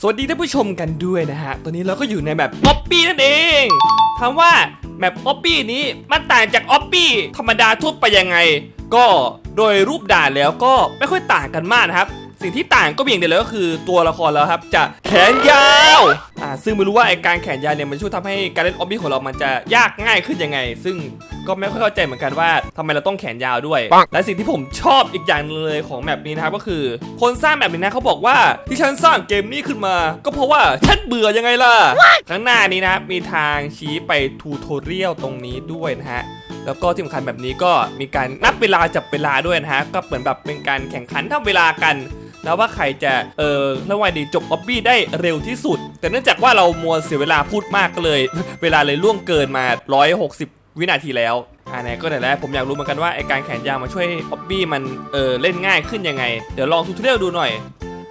สวัสดีท่านผู้ชมกันด้วยนะฮะ ตอนนี้เราก็อยู่ในแบบออปปี้นั่นเองถามว่าแมปออปปี้นี้มันต่างจากออปปี้ธรรมดาทั่วไปยังไง ก็โดยรูปด่านแล้วก็ไม่ค่อยต่างกันมากนะครับ สิ่งที่ต่างก็เพียงเดียวเลยก็คือตัวละครแล้วครับ จะแขนยาวอ่าซึ่งไม่รู้ว่าไอการแขนยาวเนี่ยมันช่วยทำให้การเล่นออปปี้ของเรามันจะยากง่ายขึ้นยังไง ซึ่งก็ไม่ค่อยเข้าใจเหมือนกันว่าทำไมเราต้องแขนยาวด้วย และสิ่งที่ผมชอบอีกอย่างหนึ่งเลยของแมปนี้นะครับก็คือ คนสร้างแมปนี้นะเขาบอกว่าที่ฉันสร้างเกมนี้ขึ้นมา ก็เพราะว่าฉันเบื่อยังไงล่ะข้างหน้านี้นะครับมีทางชี้ไปทูทอเรียลตรงนี้ด้วยนะฮะแล้วก็ที่สำคัญแบบนี้ก็มีการนับเวลาจับเวลาด้วยนะฮะก็เหมือนแบบเป็นการแข่งขันทำเวลากัน แล้วว่าใครจะเออเรียกว่าดีจบออบบี้ได้เร็วที่สุด แต่เนื่องจากว่าเรามัวเสียเวลาพูดมากก็เลย เวลาเลยล่วงเกินมา 160 วินาทีแล้วอ่าไหนก็ไหนแล้วผมอยากรู้เหมือนกันว่าไอการแขนยาวมาช่วยออบบี้มันเออเล่นง่ายขึ้นยังไง เดี๋ยวลองทูทเรียลดูหน่อย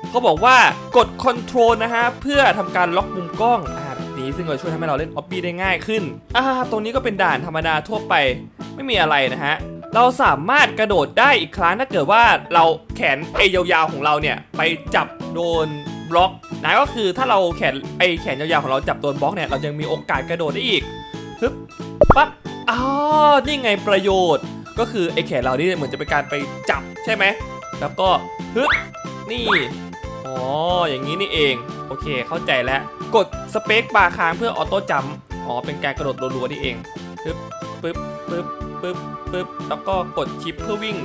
เขาบอกว่ากดคอนโทรลนะฮะเพื่อทำการล็อกมุมกล้องอ่าแบบนี้ซึ่งก็ช่วยทำให้เราเล่นออบบี้ได้ง่ายขึ้นอ่าตรงนี้ก็เป็นด่านธรรมดาทั่วไปไม่มีอะไรนะฮะ เราสามารถกระโดดได้อีกครั้งถ้าเกิดว่าเราแขนไอยาวๆของเราเนี่ยไปจับโดนบล็อกนะก็คือถ้าเราแขนไอแขนยาวๆของเราจับโดนบล็อกเนี่ยเรายังมีโอกาสกระโดดได้อีกฮึบปั๊บอ๋อนี่ไงประโยชน์ ก็คือไอแขนเรานี่เหมือนจะเป็นการไปจับใช่ไหมแล้วก็ฮึบนี่อ๋ออย่างนี้นี่เองโอเคเข้าใจแล้วกดสเปคบาร์ค้างเพื่อออโต้จัมอ๋อเป็นการกระโดดรัวๆนี่เองปึ๊บปึ๊บปึ๊บ ปึ๊บปึ๊บแล้วก็กดชิปเพื่อวิ่ง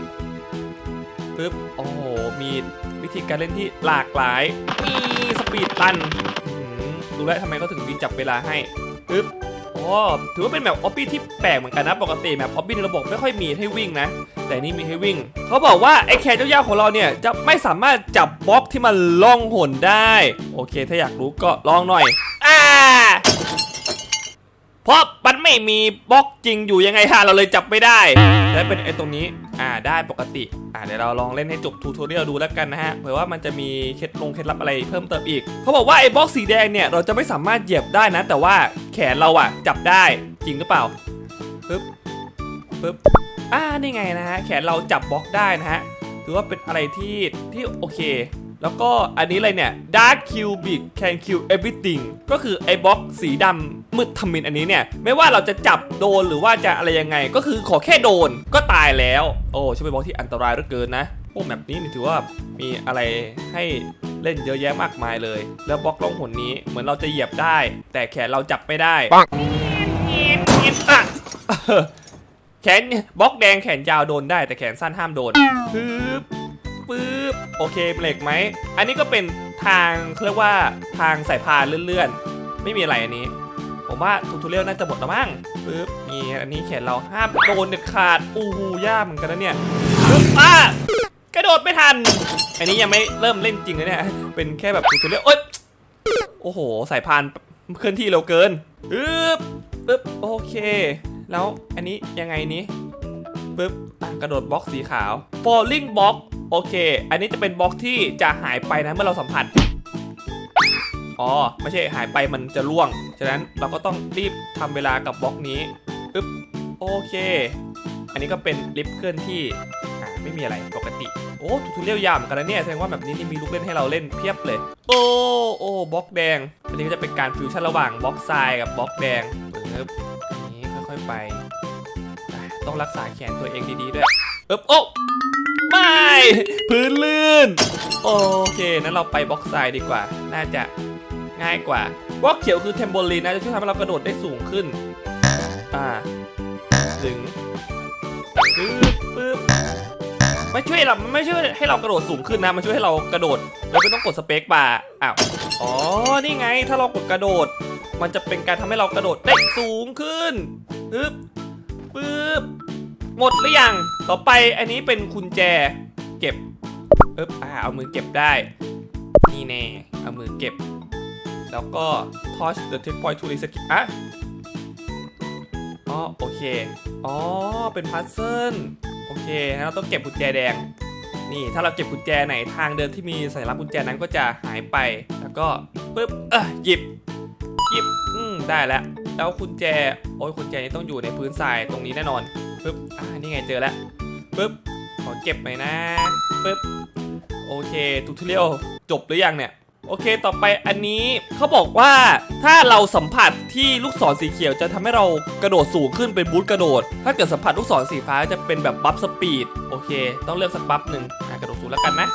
ปึ๊บโอ้โหมีวิธีการเล่นที่หลากหลาย มีสปีดตันอื้อหือรู้แลทำไมเขาถึงมีจับเวลาให้ปึ๊บอ๋อถือว่าเป็นแบบออปปี้ที่แปลกเหมือนกันนะปกติแบบออปปี้ในระบบไม่ค่อยมีให้วิ่งนะ แต่นี่มีให้วิ่ง เขาบอกว่าไอ้แขนยาวๆของเราเนี่ยจะไม่สามารถจับบล็อกที่มันล่องหนได้ โอเค ถ้าอยากรู้ก็ลองหน่อยอ่าเพราะ ไม่มีบล็อกจริงอยู่ยังไงฮะเราเลยจับไม่ได้ และเป็นไอ้ตรงนี้อ่าได้ปกติอ่าเดี๋ยวเราลองเล่นให้จบทูทอเรียลดูแล้วกันนะฮะเผื่อว่ามันจะมีเคล็ดลงเคล็ดลับอะไรเพิ่มเติมอีกเขาบอกว่าไอ้บล็อกสีแดงเนี่ยเราจะไม่สามารถเหยียบได้นะ แต่ว่าแขนเราอะจับได้จริงหรือเปล่าปึ๊บปึ๊บอ่านี่ไงนะฮะแขนเราจับบล็อกได้นะฮะถือว่าเป็นอะไรที่ที่โอเค แล้วก็อันนี้อะไรเนี่ย Dark Cubic Can Kill Everything ก็คือไอ้บล็อกสีดำมืดทมินอันนี้เนี่ย ไม่ว่าเราจะจับโดนหรือว่าจะอะไรยังไง ก็คือขอแค่โดนก็ตายแล้ว โอ้ช่วยเป็นบล็อกที่อันตรายเหลือเกินนะพวกแบบนี้นี่ถือว่ามีอะไรให้เล่นเยอะแยะมากมายเลย แล้วบล็อกล่องหนนี้เหมือนเราจะเหยียบได้ แต่แขนเราจับไม่ได้ปังอะแขนบล็อกแดงแขนยาวโดนได้แต่แขนสั้นห้ามโดนปึ๊บ ปึ๊บโอเคเบรกไหม อันนี้ก็เป็นทางเรียกว่าทางสายพานเลื่อนๆ ไม่มีอะไรอันนี้ ผมว่าทูทอเรียลน่าจะหมดแล้วมั้งปึ๊บนี่อันนี้แขนเราห้ามโดนเด็ดขาดอู้หูยากเหมือนกันนะเนี่ยปึ๊บอะกระโดดไม่ทัน อันนี้ยังไม่เริ่มเล่นจริงเลยเนี่ย เป็นแค่แบบทูทอเรียลโอ๊ยโอ้โห สายพานเคลื่อนที่เร็วเกินปึ๊บปึ๊บโอเค แล้วอันนี้ยังไงนี้ปึ๊บกระโดดบล็อกสีขาว falling block โอเค อันนี้จะเป็นบล็อกที่จะหายไปนะเมื่อเราสัมผัส อ๋อ ไม่ใช่หายไปมันจะล่วง ฉะนั้นเราก็ต้องรีบทำเวลากับบล็อกนี้ปึ๊บ โอเค อันนี้ก็เป็นลิฟต์เคลื่อนที่ไม่มีอะไรปกติ โอ้ทูทูเรียลยาวเหมือนกันนะเนี่ยแสดงว่าแบบนี้นี่มีลูกเล่นให้เราเล่นเพียบเลย โอ้โอ้บล็อกแดง อันนี้ก็จะเป็นการฟิวชั่นระหว่างบล็อกทรายกับบล็อกแดงปึ๊บอันนี้ค่อยๆไป ต้องรักษาแขนตัวเองดีๆด้วยปึ๊บโอ้ ไม่ พื้นลื่น โอเคนั้นเราไปบล็อกทรายดีกว่า น่าจะง่ายกว่าบล็อกเขียวคือเทมโบลีนนะจะช่วยทำให้เรากระโดดได้สูงขึ้น อ่าถึงปึ๊บปึ๊บไม่ช่วยเราไม่ช่วยให้เรากระโดดสูงขึ้นนะ มันช่วยให้เรากระโดดโดยไม่ต้องกดสเปคบาร์อ้าวอ๋อนี่ไงถ้าเรากดกระโดด มันจะเป็นการทำให้เรากระโดดได้สูงขึ้นปึ๊บปึ๊บ หมดหรือยัง ต่อไปอันนี้เป็นกุญแจเก็บเอ๊บอ่าเอามือเก็บได้ นี่แน่ เอามือเก็บ แล้วก็ touch the checkpoint to reset อะอ๋อโอเค อ๋อ เป็นพัซเซิลโอเคงั้นเราต้องเก็บกุญแจแดง นี่ถ้าเราเก็บกุญแจไหนทางเดินที่มีสัญลักษณ์กุญแจนั้นก็จะหายไป แล้วก็ปึ๊บ เออหยิบ หยิบ อืม ได้แล้ว แล้วกุญแจ โอ้ยกุญแจนี้ต้องอยู่ในพื้นทรายตรงนี้แน่นอน ปึ๊บอ่านี่ไงเจอแล้วปึ๊บขอเก็บหน่อยนะปึ๊บโอเคทูทเรียลจบหรือยังเนี่ยโอเค ต่อไปอันนี้เขาบอกว่าถ้าเราสัมผัสที่ลูกศรสีเขียวจะทำให้เรากระโดดสูงขึ้นเป็นบูทกระโดด ถ้าเกิดสัมผัสลูกศรสีฟ้าจะเป็นแบบบัฟสปีด โอเค ต้องเลือกสักบัฟหนึ่งกระโดดสูงแล้วกันนะ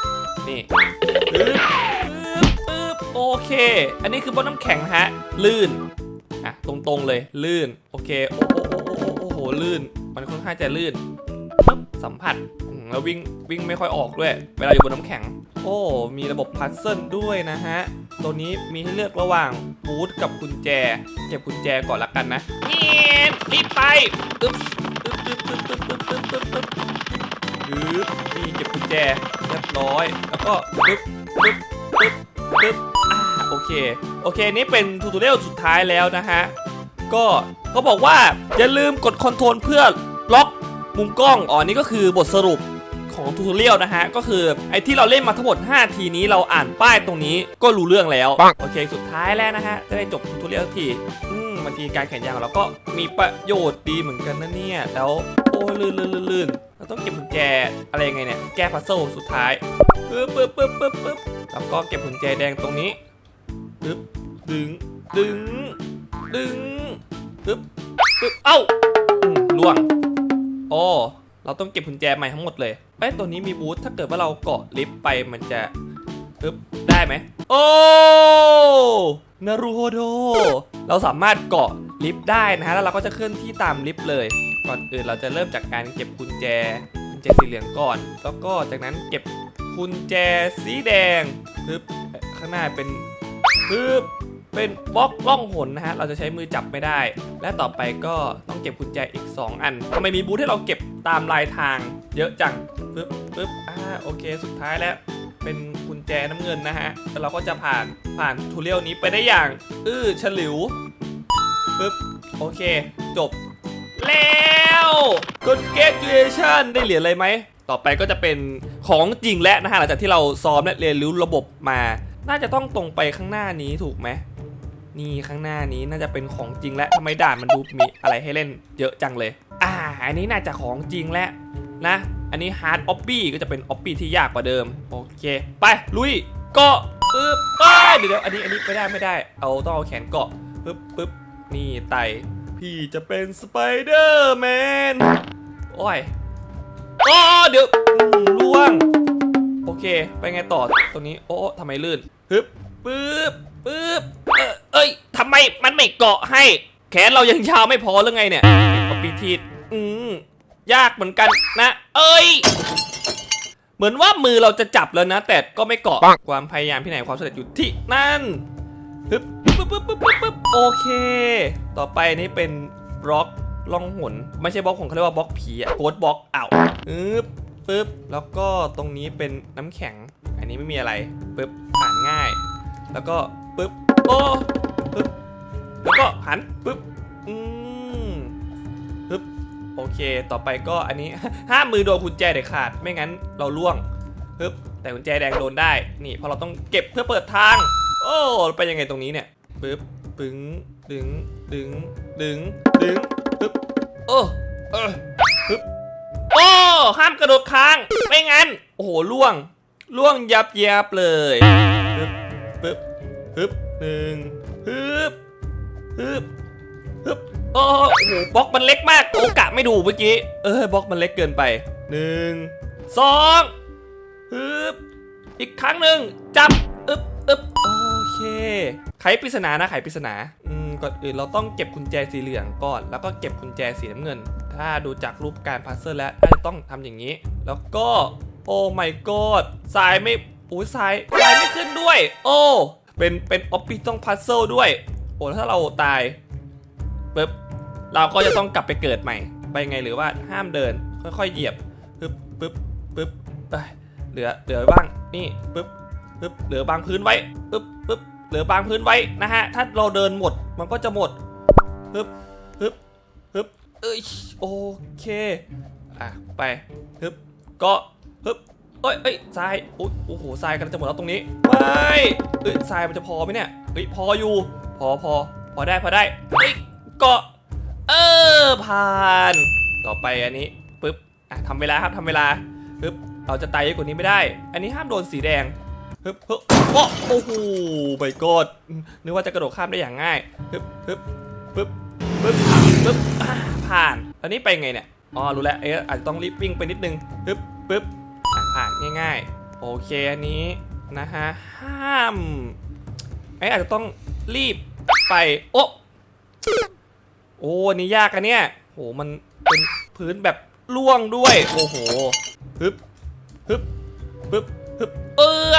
นี่ปึ๊บปึ๊บปึ๊บโอเค อันนี้คือบนน้ำแข็งนะฮะ ลื่น อะ ตรงๆเลย ลื่น โอเค โอ้ ลื่น มันค่อนข้างจะลื่นปึ๊บสัมผัสแล้ววิ่งวิ่งไม่ค่อยออกด้วย เวลาอยู่บนน้ำแข็ง โอ้ มีระบบพัซเซิลด้วยนะฮะ ตัวนี้มีให้เลือกระหว่างบูทกับกุญแจ เก็บกุญแจก่อนละกันนะเงียบรีบไปตึ๊บตึ๊บตึ๊บตึ๊บตึ๊บตึ๊บตึ๊บตึ๊บตึ๊บปึ๊บนี่เก็บกุญแจเรียบร้อย แล้วก็ตึ๊บตึ๊บตึ๊บตึ๊บอ่าโอเค โอเค นี่เป็นทูตเรียลสุดท้ายแล้วนะฮะ ก็เขาบอกว่าอย่าลืมกดคอนโทรลเพื่อล็อกมุมกล้องอ๋อนี่ก็คือบทสรุปของทูต o เรียลนะฮะ ก็คือไอ้ที่เราเล่นมาทั้งหมด 5 ทีนี้เราอ่านป้ายตรงนี้ก็รู้เรื่องแล้ว โอเค สุดท้ายแล้วนะฮะ จะได้จบทูต o เรียลทีอืมบางทีการแข่งยางของเราก็มีประโยชน์ดีเหมือนกันนะเนี่ย แล้ว โอ้ยลื่นลื่นลื่นลื่นเราต้องเก็บกุญแจอะไรยังไงเนี่ย แก้พัซเซิลสุดท้ายปึ๊บปึ๊บปึ๊บปึ๊บปึ๊บแล้วก็เก็บกุญแจแดงตรงนี้ปึ๊บดึงดึงดึง ปึ๊บปึ๊บเอ้าล่วงโอ้เราต้องเก็บกุญแจใหม่ทั้งหมดเลยเอ้ตัวนี้มีบูทถ้าเกิดว่าเราเกาะลิฟต์ไปมันจะปึ๊บได้ไหมโอ้นารูโฮโดเราสามารถเกาะลิฟต์ได้นะฮะแล้วเราก็จะเคลื่อนที่ตามลิฟต์เลย ก่อนอื่นเราจะเริ่มจากการเก็บกุญแจกุญแจสีเหลืองก่อน แล้วก็จากนั้นเก็บกุญแจสีแดงปึ๊บข้างหน้าเป็นปึ๊บ เป็นบล็อกล่องหนนะฮะ เราจะใช้มือจับไม่ได้ และต่อไปก็ต้องเก็บกุญแจอีก 2 อันทำไมมีบูธให้เราเก็บตามลายทางเยอะจังปึ๊บปึ๊บอ่าโอเค สุดท้ายแล้วเป็นกุญแจน้ำเงินนะฮะแล้วเราก็จะผ่านผ่านทูเรียลนี้ไปได้อย่าง อื้อฉลิวปึ๊บโอเค จบ แล้ว congratulation ได้เหรียญอะไรไหม ต่อไปก็จะเป็นของจริงแล้วนะฮะ หลังจากที่เราซ้อมและเรียนรู้ระบบมา น่าจะต้องตรงไปข้างหน้านี้ถูกไหม นี่ข้างหน้านี้น่าจะเป็นของจริงแล้วทำไมด่านมันดูมีอะไรให้เล่นเยอะจังเลย อ่า อันนี้น่าจะของจริงแล้วนะ อันนี้ hard o b b y ก็จะเป็น o b b y ที่ยากกว่าเดิม โอเค ไปลุยเกาะปึ๊บเอ้ยเดี๋ยวอันนี้อันนี้ไม่ได้ไม่ได้ เอาต้องเอาแขนเกาะปึ๊บปึ๊บนี่ไตพี่จะเป็นสไปเดอร์แมนโอ้ยโอ้เดี๋ยวล่วง โอเค ไปไงต่อตรงนี้ โอ้ทำไมลื่นฮึบปึ๊บปึ๊บเออ เอ้ยทำไมมันไม่เกาะให้ แขนเรายังยาวไม่พอหรือไงเนี่ยเอาปีทีดอืมยากเหมือนกันนะ เอ้ย เหมือนว่ามือเราจะจับแล้วนะ แต่ก็ไม่เกาะความพยายามที่ไหนความสำเร็จอยู่ที่นั่นปึ๊บปึ๊บปึ๊บปึ๊บปึ๊บปึ๊บโอเค ต่อไปนี่เป็นบล็อกล่องหนไม่ใช่บล็อกของเขาเรียกว่าบล็อกผีอะโกดบล็อกอ้าวปึ๊บปึ๊บแล้วก็ตรงนี้เป็นน้ำแข็ง อันนี้ไม่มีอะไรปึ๊บผ่านง่าย แล้วก็ปึ๊บ โอ้ปึ๊บแล้วก็หันปึ๊บอืมปึ๊บโอเค ต่อไปก็อันนี้ ห้ามมือโดนกุญแจเด็ดขาด ไม่งั้นเราล่วงปึ๊บแต่กุญแจแดงโดนได้ นี่พราะเราต้องเก็บเพื่อเปิดทาง โอ้ไปยังไงตรงนี้เนี่ยปึ๊บปึ้งดึงดึงดึงดึงปึ๊บโอ้เออปึ๊บโอ้ห้ามกระโดดค้าง ไม่งั้น โอ้โหล่วงล่วงยับยับเลยปึ๊บปึ๊บปึ๊บ หนึ่งปึ๊บปึ๊บปึ๊บโอ้โอ้โหบล็อกมันเล็กมากโอกะไม่ดูเมื่อกี้ เออบล็อกมันเล็กเกินไปหนึ่งสองปึ๊บอีกครั้งหนึ่งจับอึบอึบโอเค ไขปริศนานะไขปริศนาอืมก่อนอื่นเราต้องเก็บกุญแจสีเหลืองก่อน แล้วก็เก็บกุญแจสีน้ำเงิน ถ้าดูจากรูปการพัซเซิลแล้วน่าจะต้องทำอย่างนี้ แล้วก็โอ้ my god สายไม่อุ้ยสายสายไม่ขึ้นด้วย โอ้ เป็นเป็นออฟฟิศต้องพัซเซิลด้วย โอ้ถ้าเราตายปึ๊บเราก็จะต้องกลับไปเกิดใหม่ ไปไงหรือว่าห้ามเดิน ค่อยๆเหยียบปึ๊บปึ๊บปึ๊บเอ้ยเหลือเหลือบ้างนี่ปึ๊บปึ๊บเหลือบางพื้นไว้ปึ๊บปึ๊บเหลือบางพื้นไว้นะฮะถ้าเราเดินหมดมันก็จะหมดปึ๊บปึ๊บปึ๊บเอ้ยโอเคอะไปปึ๊บก็ปึ๊บ อ้ยเอ้ยทรายอุ๊ยโอ้โหทรายกำลังจะหมดแล้วตรงนี้ไม่เอ้ยทรายมันจะพอไหมเนี่ยเฮ้ยพออยู่ พอพอพอได้พอได้เฮ้ยเกาะเออผ่าน ต่อไปอันนี้ปึ๊บอะทำเวลาครับทำเวลาปึ๊บเราจะตายเยอะกว่านี้ไม่ได้ อันนี้ห้ามโดนสีแดงฮึบฮึบโอ้โอ้โหไปกดนึกว่าจะกระโดดข้ามได้อย่างง่ายฮึบฮึบฮึบฮึบฮึบผ่านตอนนี้ไปไงเนี่ยอ๋อรู้แล้วเอ๊ะอาจจะต้องรีบวิ่งไปนิดนึงฮึบฮึบ ผ่านง่ายๆ โอเคอันนี้นะฮะ ห้ามไอ้อาจจะต้องรีบไป โอ้โอ้อันนี้ยากอะเนี่ยโหมันเป็นพื้นแบบล่วงด้วย โอ้โหฮึบฮึบฮึบฮึบเออ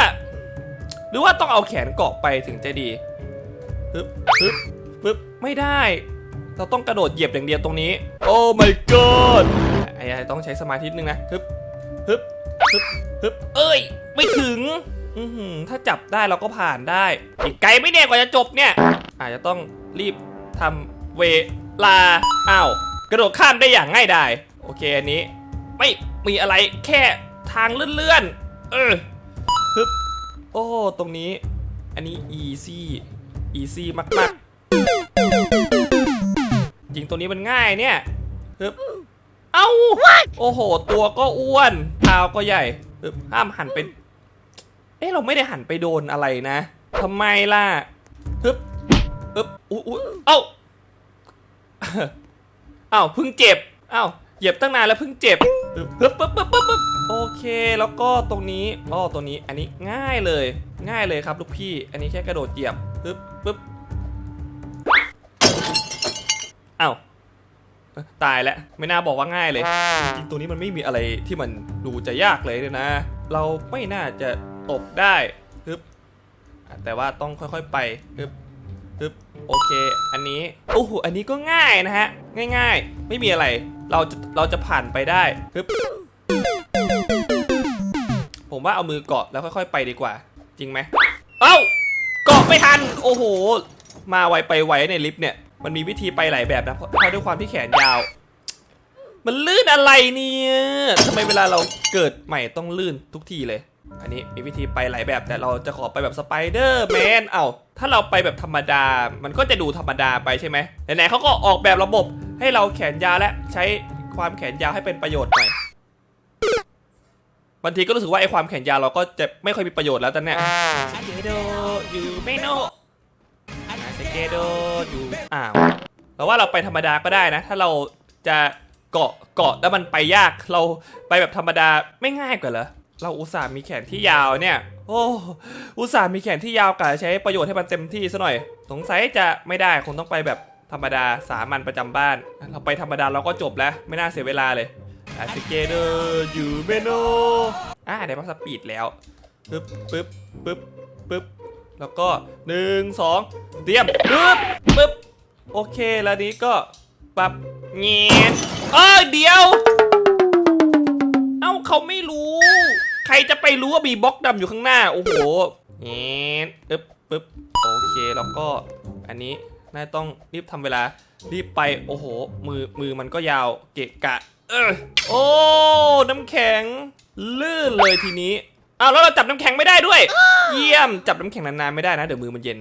หรือว่าต้องเอาแขนเกาะไปถึงจะดีฮึบฮึบฮึบไม่ได้ เราต้องกระโดดเหยียบอย่างเดียวตรงนี้ โอ้ my god ไอ้ต้องใช้สมาธินึงนะฮึบฮึบ ฮึบฮึบเอ้ย ไม่ถึงถ้าจับได้เราก็ผ่านได้ อีกไกลไม่แน่กว่าจะจบเนี่ย อาจจะต้องรีบทำเวลาอ้าวกระโดดข้ามได้อย่างง่ายดายโอเคอันนี้ ไม่มีอะไรแค่ทางเลื่อนๆเออฮึบโอ้ ตรงนี้ อันนี้ easy easy มากๆจริงตัวนี้มันง่ายเนี่ยฮึบเอ้าโอ้โห ตัวก็อ้วน เท้าก็ใหญ่ฮึบห้ามหันไป เอ๊ะเราไม่ได้หันไปโดนอะไรนะทำไมล่ะฮึบฮึบอุ๊ยเอ้าเอ้าเพิ่งเจ็บเอ้าเหยียบตั้งนานแล้วเพิ่งเจ็บฮึบฮึบปึ๊บปึ๊บปึ๊บปึ๊บโอเค แล้วก็ตรงนี้อ๋อตรงนี้ อันนี้ง่ายเลย ง่ายเลยครับลูกพี่ อันนี้แค่กระโดดเหยียบปึ๊บปึ๊บเอ้า ตายแล้วไม่น่าบอกว่าง่ายเลยจริงตัวนี้มันไม่มีอะไรที่มันดูจะยากเลยเนี่ยนะ เราไม่น่าจะตกได้ฮึบแต่ว่าต้องค่อยๆไปฮึบฮึบโอเค อันนี้โอ้โหอันนี้ก็ง่ายนะฮะ ง่ายๆ ไม่มีอะไร เราจะเราจะผ่านไปได้ฮึบผมว่าเอามือเกาะแล้วค่อยๆ ไปดีกว่า จริงไหมเอ้าเกาะไม่ทัน โอ้โห มาไวไปไวในลิฟต์เนี่ย มันมีวิธีไปหลายแบบนะเพราะด้วยความที่แขนยาว มันลื่นอะไรเนี่ยทำไมเวลาเราเกิดใหม่ต้องลื่นทุกทีเลย อันนี้มีวิธีไปหลายแบบแต่เราจะขอไปแบบสไปเดอร์แมนเอาถ้าเราไปแบบธรรมดา มันก็จะดูธรรมดาไปใช่ไหมไหนๆเขาก็ออกแบบระบบให้เราแขนยาวและใช้ความแขนยาวให้เป็นประโยชน์หน่อยบางทีก็รู้สึกว่าไอ้ความแขนยาวเราก็จะไม่ค่อยมีประโยชน์แล้วตอนเนี้ย เกโดอยู่ไม่โนสเกโดอยู่อ้าวเราว่าเราไปธรรมดาก็ได้นะ ถ้าเราจะเกาะเกาะแล้วมันไปยากเราไปแบบธรรมดาไม่ง่ายกว่าเหรอเราอุตส่าห์มีแขนที่ยาวเนี่ย โอ้อุตส่าห์มีแขนที่ยาวกะใช้ประโยชน์ให้มันเต็มที่ซะหน่อย สงสัยจะไม่ได้คงต้องไปแบบธรรมดาสามัญประจำบ้าน เราไปธรรมดาเราก็จบแล้ว ไม่น่าเสียเวลาเลยอาสเกเดอร์ยูเมโนอ่าได้มาสปีดแล้วปึ๊บปึ๊บปึ๊บปึ๊บ แล้วก็หนึ่งสองเตรียมปึ๊บปึ๊บโอเคแล้วนี้ก็ปรับเงียนเอ้ยเดี๋ยว เอ้าเขาไม่รู้ ใครจะไปรู้ว่ามีบล็อกดำอยู่ข้างหน้า โอ้โหเงี้ยปึ๊บปึ๊บโอเคแล้วก็อันนี้น่าต้องรีบทำเวลา รีบไปโอ้โห มือมือมันก็ยาวเกะกะ เออโอ้ น้ำแข็งลื่นเลยทีนี้ อ้าวแล้วเราจับน้ำแข็งไม่ได้ด้วย เยี่ยมจับน้ำแข็งนานๆไม่ได้นะเดี๋ยวมือมันเย็น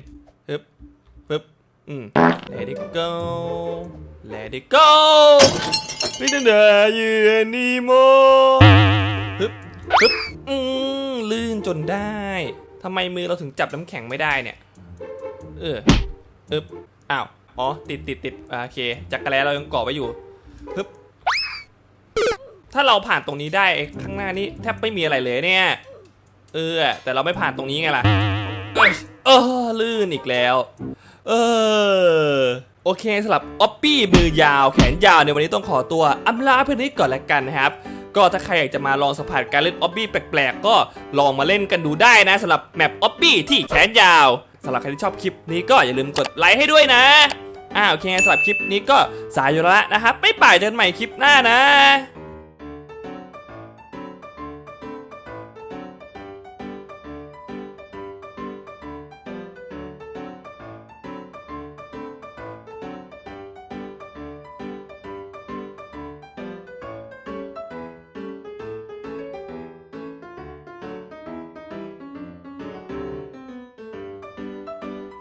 ปึ๊บปึ๊บอืม let it go let it go ไม่ได้นะยืนนีโมปึ๊บปึ๊บอืมลื่นจนได้ทำไมมือเราถึงจับน้ำแข็งไม่ได้เนี่ยเออปึ๊บอ้าวอ๋อติดติดติดอ่าโอเคจักรแลเรายังเกาะไว้อยู่ปึ๊บถ้าเราผ่านตรงนี้ได้ไอ้ข้างหน้านี้แทบไม่มีอะไรเลยเนี่ย เออ แต่เราไม่ผ่านตรงนี้ไงล่ะเอออลื่นอีกแล้ว เออ โอเคสำหรับออปปี้มือยาวแขนยาวในวันนี้ต้องขอตัวอำลาเพื่อนนี้ก่อนละกันนะครับ ก็ถ้าใครอยากจะมาลองสัมผัสการเล่นออปปี้แปลกๆ ก็ลองมาเล่นกันดูได้นะสำหรับแมปออปปี้ที่แขนยาวสำหรับใครที่ชอบคลิปนี้ก็อย่าลืมกดไลค์ให้ด้วยนะอ่าโอเคสำหรับคลิปนี้ก็สายอยู่แล้วนะครับไม่ป่ายเจอกันใหม่คลิปหน้านะ